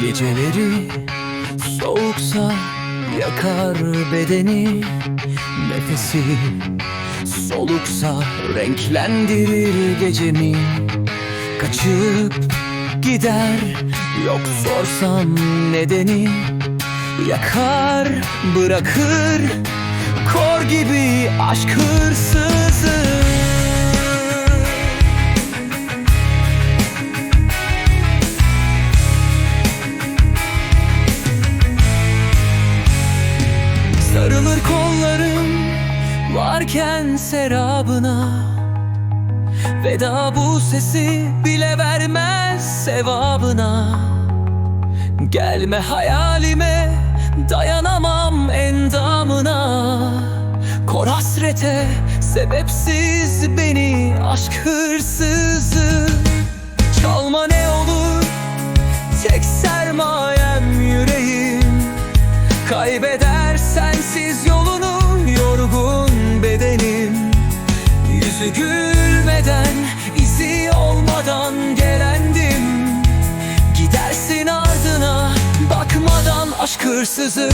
Geceleri soğuksa yakar bedeni. Nefesi soluksa renklendirir gecemi Kaçıp gider yok sorsam nedeni. Yakar bırakır kor gibi aşk hırsızı Kollarım varken serabına. Veda bu sesi bile vermez sevabına. Gelme hayalime dayanamam endamına. Kor hasrete sebepsiz beni aşk hırsızı. Çalma ne Yüzü gülmeden, izi olmadan gelendim. Gidersin ardına, bakmadan aşk hırsızı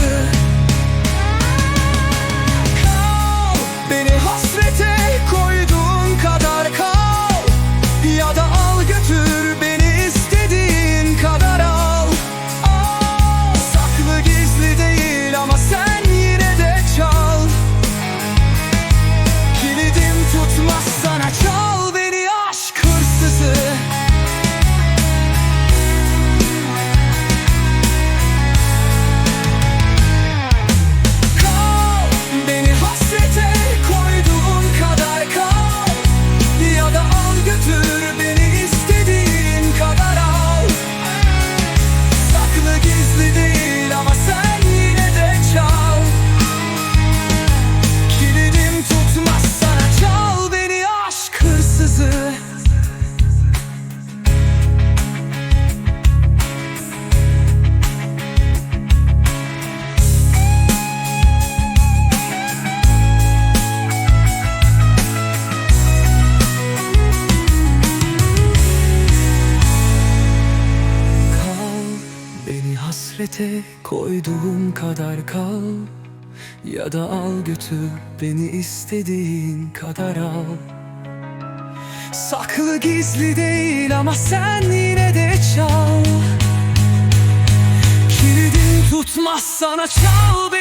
hasrete koyduğum kadar kal. Ya da al götür beni istediğin kadar al. Saklı gizli değil ama sen yine de çal. Kilidin tutmaz sana çal